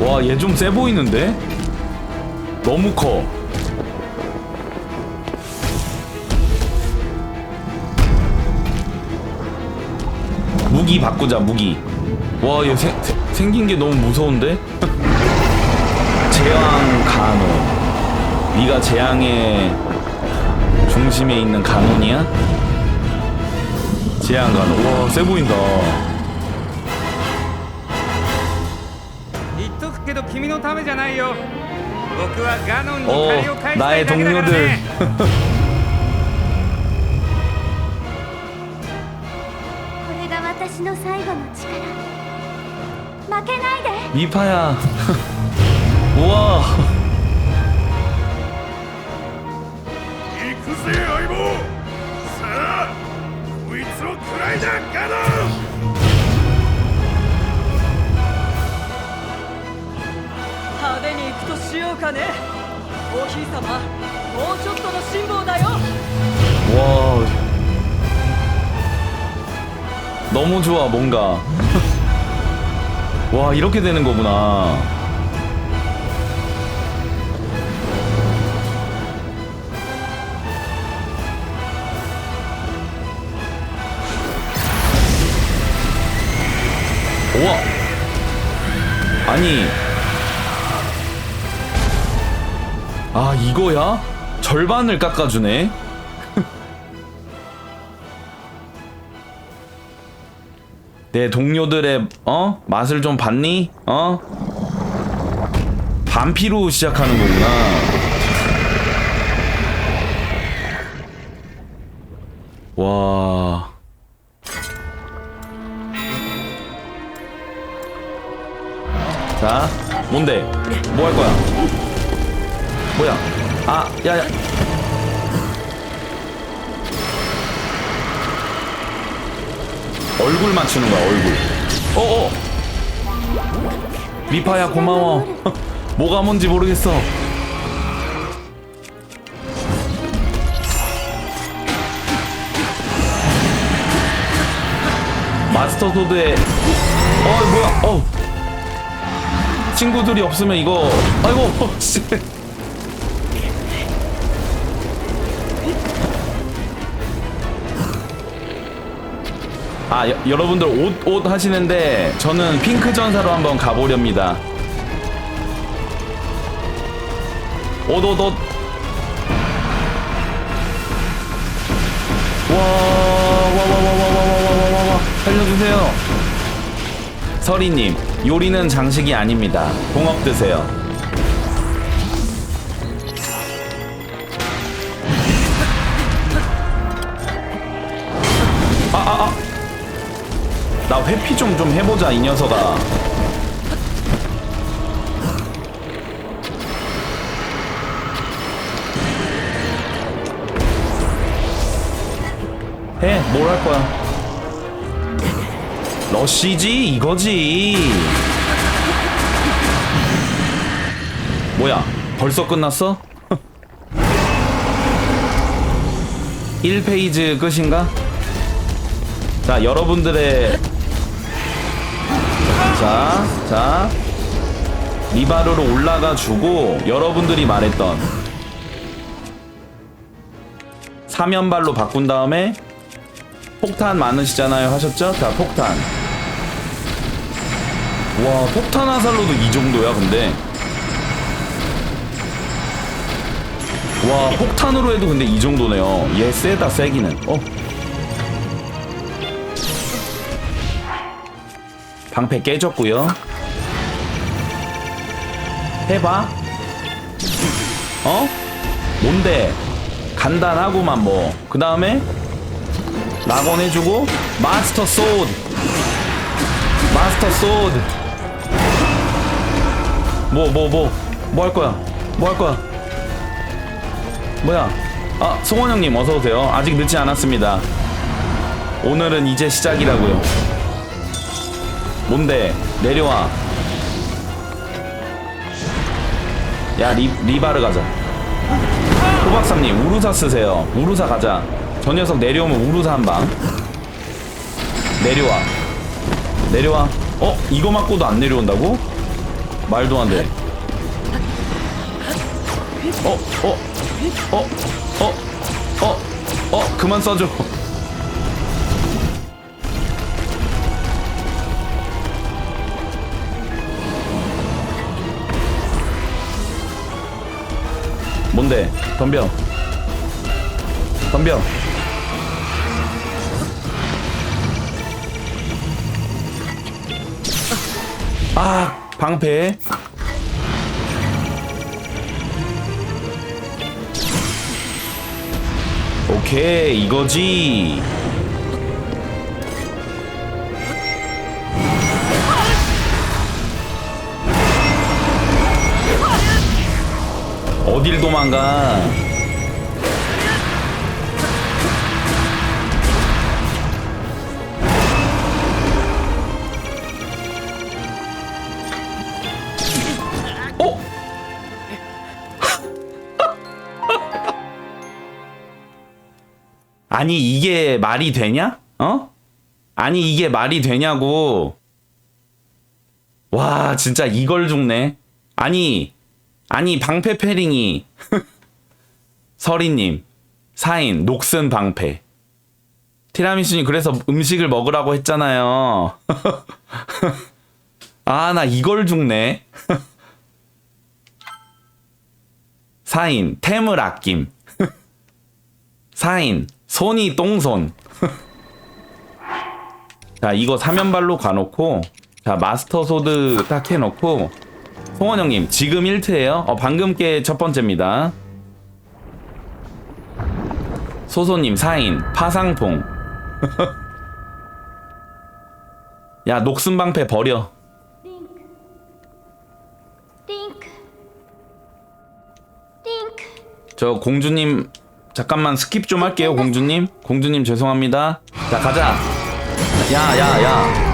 와, 얘 좀 세 보이는데? 너무 커. 무기 바꾸자, 무기. 와, 얘 생, 생- 생긴 게 너무 무서운데? 재앙 간호. 네가 재앙의 중심에 있는 간원이야? 재앙 간호. 와, 세 보인다. 君のためじゃないよ。僕はガノンに借りを返したいだけだからね。これが私の最後の力。負けないで。イパヤう わ。行くぜ相棒。さあこいつをらいだガノン。派手に行くとしようかねおひいさまもうちょっとの辛抱だよ 와. 너무 좋아, 뭔가. 와, 이렇게 되는 거구나. 우와. 아니. 아, 이거야? 절반을 깎아주네? 내 동료들의 어 맛을 좀 봤니? 어 반피로 시작하는 거구나. 와. 자, 뭔데? 뭐 할 거야? 뭐야? 아, 야, 야. 얼굴 맞추는 거야 얼굴 어어 미파야 고마워 뭐가 뭔지 모르겠어 마스터 소드에 어 뭐야 어 친구들이 없으면 이거 아이고 어, 씨. 아 여, 여러분들 옷 옷 하시는데 저는 핑크 전사로 한번 가보렵니다. 옷 옷 옷. 와와와와와와와와와 살려주세요. 서리님 요리는 장식이 아닙니다. 공업 드세요. 나 회피 좀 좀 해보자 이 녀석아 해 뭘 할 거야 러쉬지 이거지 뭐야 벌써 끝났어? 1페이지 끝인가? 자 여러분들의 자, 자. 리바르로 올라가 주고 여러분들이 말했던 사면발로 바꾼 다음에 폭탄 많으시잖아요 하셨죠? 자, 폭탄. 와, 폭탄 화살로도 이 정도야, 근데. 와, 폭탄으로 해도 근데 이 정도네요. 얘 세다, 세기는. 어. 방패 깨졌고요. 해봐. 어? 뭔데? 간단하고만 뭐. 그 다음에 낙원 해주고 마스터 소드. 마스터 소드. 뭐 뭐 뭐 뭐 할 거야? 뭐 할 거야? 뭐야? 아 송원 형님 어서 오세요. 아직 늦지 않았습니다. 오늘은 이제 시작이라고요. 뭔데? 내려와. 야, 리, 리바르 가자. 호박사님, 우루사 쓰세요. 우루사 가자. 저 녀석 내려오면 우루사 한 방. 내려와. 내려와. 어? 이거 맞고도 안 내려온다고? 말도 안 돼. 어, 어, 어, 어, 어, 어, 그만 써줘. 뭔데? 덤벼. 덤벼. 아, 방패. 오케이, 이거지. 어딜 도망가? 어? 아니 이게 말이 되냐? 어? 아니 이게 말이 되냐고. 와 진짜 이걸 죽네. 아니 아니 방패 패링이 서리님 사인 녹슨 방패. 티라미수님 그래서 음식을 먹으라고 했잖아요. 아 나 이걸 죽네. 사인 템을 아낌. 사인 손이 똥손. 자 이거 사면발로 가놓고 자 마스터 소드 딱 해놓고 송원영님 지금 1트예요? 어 방금 게 첫 번째입니다. 소소님 사인 파상풍 야 녹슨 방패 버려. 띵, 띵, 띵, 저 공주님 잠깐만 스킵 좀 할게요 공주님. 공주님 죄송합니다. 자 가자. 야야야야 야, 야.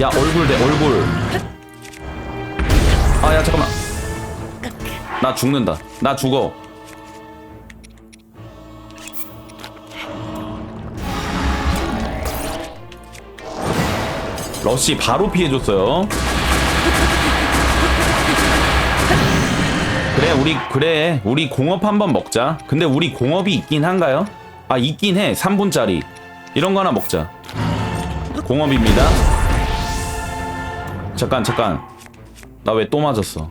야, 얼굴 대 얼굴. 아 야 잠깐만. 나 죽는다. 나 죽어. 러시 바로 피해줬어요. 그래 우리 그래. 우리 공업 한번 먹자. 근데 우리 공업이 있긴 한가요? 아 있긴 해. 3분짜리. 이런 거 하나 먹자. 공업입니다. 잠깐 잠깐 나 왜 또 맞았어?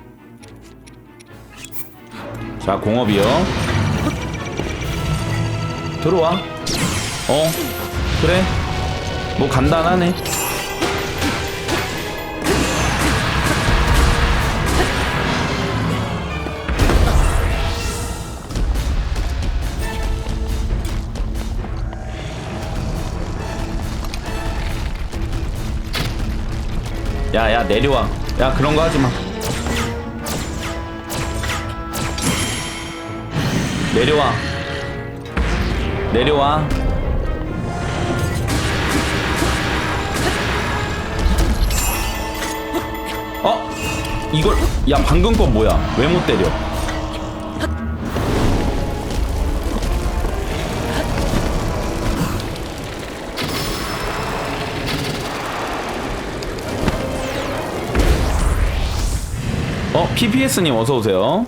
자 공업이요. 들어와. 어? 그래? 뭐 간단하네. 야, 야, 내려와. 야, 그런 거 하지 마. 내려와. 내려와. 어? 이걸, 야, 방금 건 뭐야? 왜 못 때려? 어, PPS님 어서 오세요.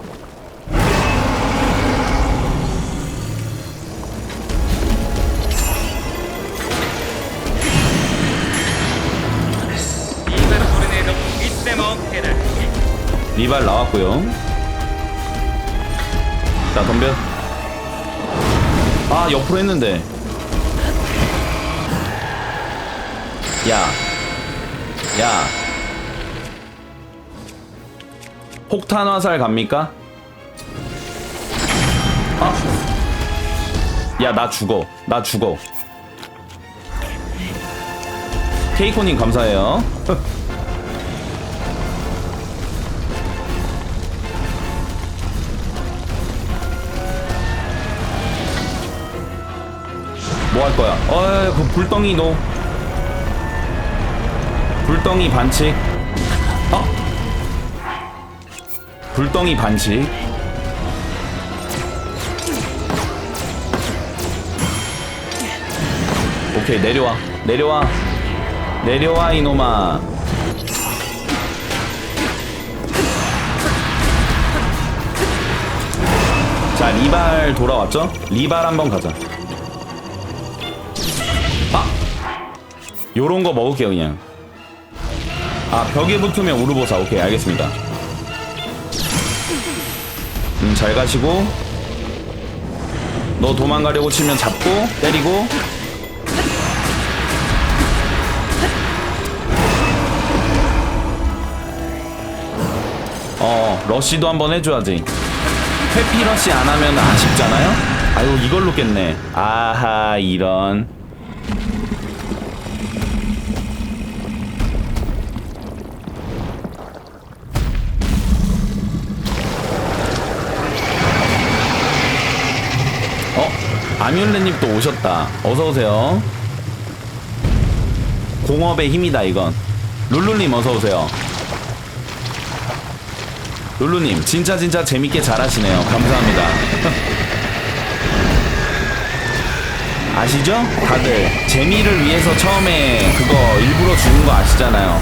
리발 나왔고요. 자 덤벼. 아 옆으로 했는데. 야. 야. 폭탄 화살 갑니까? 아. 야, 나 죽어. 나 죽어. 케이코님 감사해요. 뭐 할 거야? 어, 그 불덩이 노. 불덩이 반칙. 불덩이 반칙 오케이 내려와. 내려와. 내려와 이놈아. 자 리발 돌아왔죠? 리발 한번 가자. 아! 요런 거 먹을게요 그냥. 아 벽에 붙으면 우르보사. 오케이 알겠습니다. 음 잘 가시고. 너 도망가려고 치면 잡고 때리고. 어 러쉬도 한번 해줘야지. 회피 러쉬 안 하면 아쉽잖아요? 아유 이걸로 깼네. 아하 이런 아뮬레님 또 오셨다. 어서 오세요. 공업의 힘이다 이건. 룰루님 어서 오세요. 룰루님 진짜 진짜 재밌게 잘하시네요. 감사합니다. 아시죠? 다들 재미를 위해서 처음에 그거 일부러 주는 거 아시잖아요.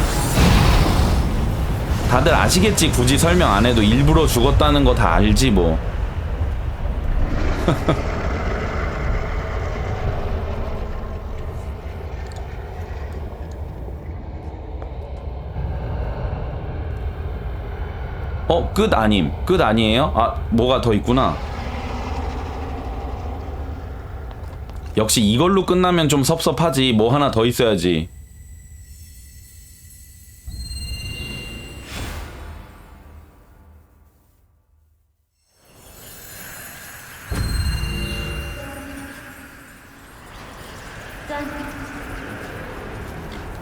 다들 아시겠지? 굳이 설명 안 해도 일부러 죽었다는 거 다 알지 뭐 어, 끝 아님. 끝 아니에요? 아, 뭐가 더 있구나. 역시 이걸로 끝나면 좀 섭섭하지. 뭐 하나 더 있어야지.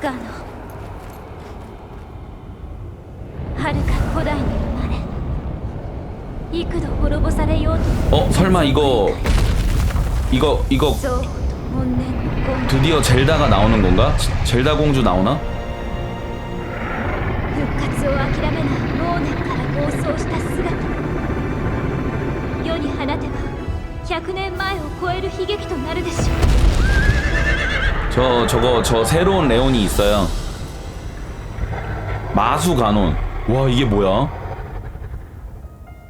까노. 어 설마 이거 이거 이거 드디어 젤다가 나오는 건가? 젤다 공주 나오나? 저 저거 저 새로운 레온이 있어요. 마수 간온. 와 이게 뭐야?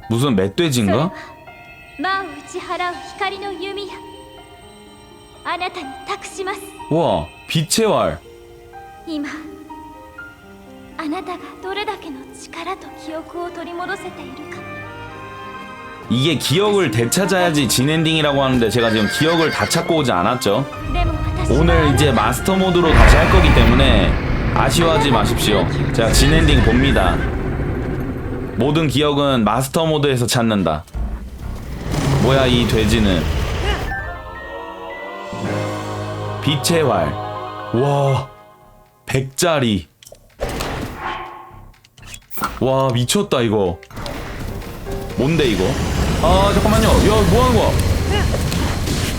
무슨 멧돼지인가? は魔を打ち払う光の弓矢あなたに託します 와, 빛의 왈. 今あなたがどれだけの力と記憶を取り戻せているか 이게 기억을 되찾아야지 진엔딩이라고 하는데 제가 지금 기억을 다 찾고 오지 않았죠. でも私は 오늘 이제 마스터 모드로 다시 할 거기 때문에 아쉬워하지 마십시오. 제가 진엔딩 봅니다. 모든 기억은 마스터 모드에서 찾는다. 뭐야 이 돼지는? 빛의 활와 백짜리. 와 미쳤다 이거. 뭔데 이거? 아 잠깐만요. 야 뭐하는 거야?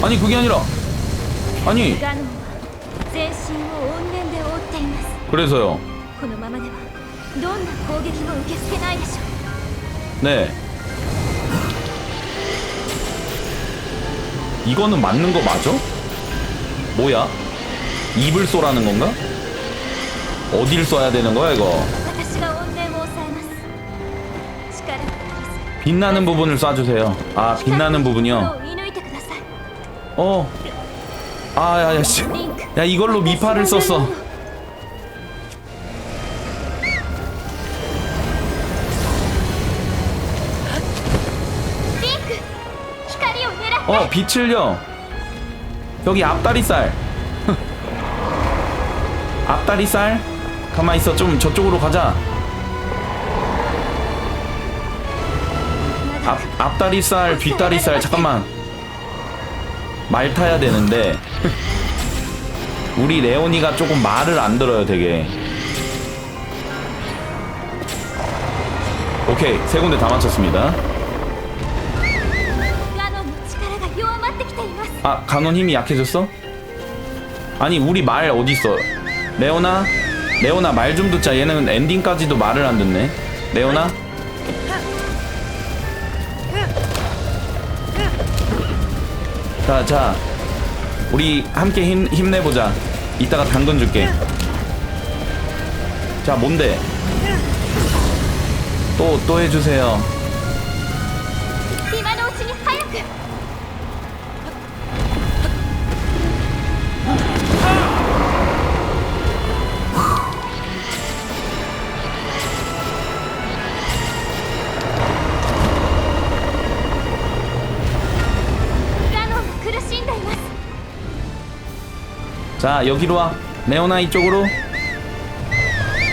아니 그게 아니라. 아니. 그래서요. 네. 이거는 맞는 거 맞아? 뭐야? 입을 쏘라는 건가? 어딜 쏴야 되는 거야 이거? 빛나는 부분을 쏴주세요. 아 빛나는 부분이요. 어. 아야야 씨. 야 이걸로 미파를 썼어. 어 빛을요. 여기 앞다리살. 앞다리살. 가만 있어 좀 저쪽으로 가자. 앞 앞다리살 뒷다리살 잠깐만. 말 타야 되는데 우리 레오니가 조금 말을 안 들어요 되게. 오케이 세 군데 다 맞췄습니다. 아 간원 힘이 약해졌어? 아니 우리 말 어디 있어? 레오나? 레오나 말 좀 듣자. 얘는 엔딩까지도 말을 안 듣네. 레오나? 자 자. 우리 함께 힘, 힘내보자. 이따가 당근 줄게. 자 뭔데? 또 또 해주세요 자 여기로 와. 레오나 이쪽으로.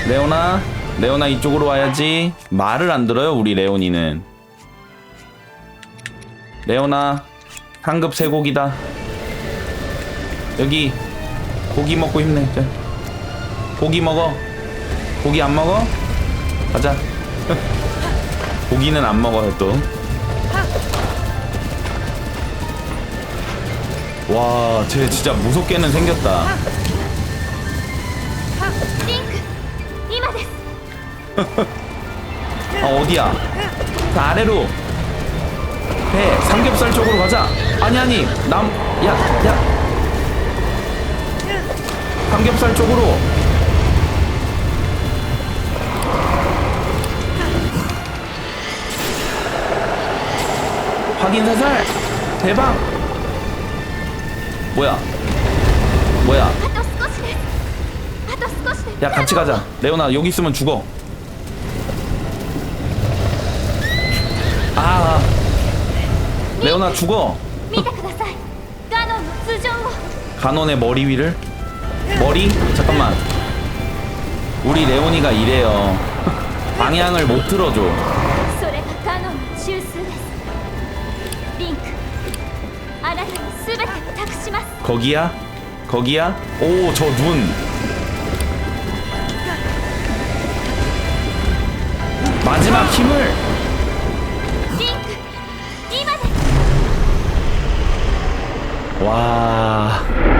레오나 레오나 이쪽으로 와야지. 말을 안 들어요 우리 레오니는. 레오나 상급 쇠고기다. 여기 고기 먹고 힘내. 자. 고기 먹어. 고기 안 먹어? 가자. 고기는 안 먹어요 또 와, 쟤 진짜 무섭게는 생겼다. 아, 어디야? 그 아래로. 배, 삼겹살 쪽으로 가자. 아니, 아니, 남, 야, 야. 삼겹살 쪽으로. 확인 사살. 대박. 뭐야? 뭐야? 야 같이 가자. 레오나 여기 있으면 죽어. 아, 레오나 죽어. 간원의 머리 위를 머리 잠깐만. 우리 레오니가 이래요. 방향을 못 틀어줘. 거기야? 거기야? 오, 저 눈. 마지막 힘을. 와.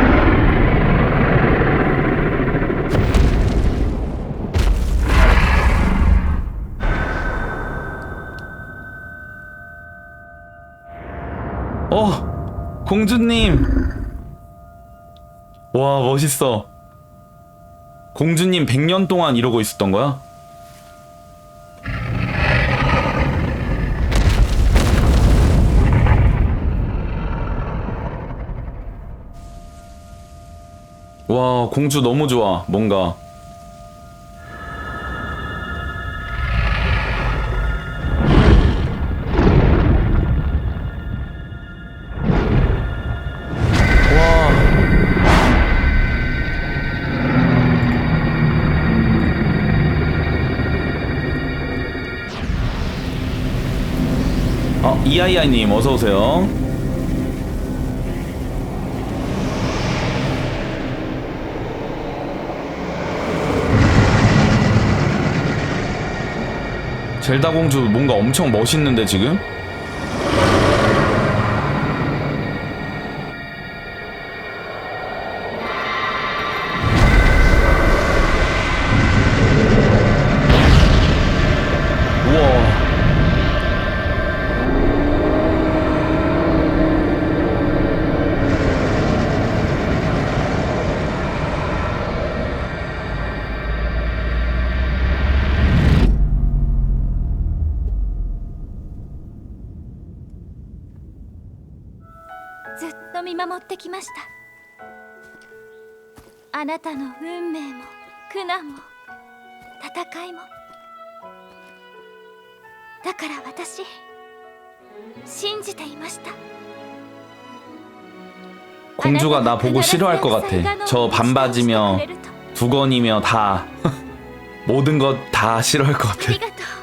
공주님. 와, 멋있어. 공주님 100년 동안 이러고 있었던 거야? 와, 공주 너무 좋아. 뭔가. 이아이아님 어서 오세요. 젤다 공주 뭔가 엄청 멋있는데 지금? 見守ってきましたあなたの運命も苦難も戦いもだから私信じていました 공주가 나 보고 싫어할 것 같아. 저 반바지며 두건이며 다 모든 것 다 싫어할 것 あ 같아.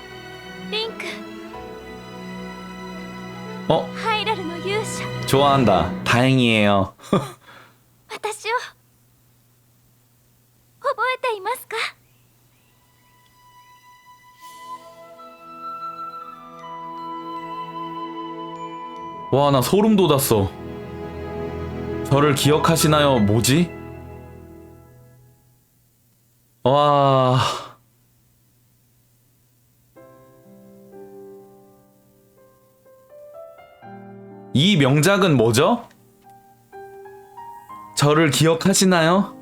좋아한다. 다행이에요. 私を覚えていますか 와, 나 소름 돋았어. 저를 기억하시나요? 뭐지? 와. 이 명작은 뭐죠? 저를 기억하시나요?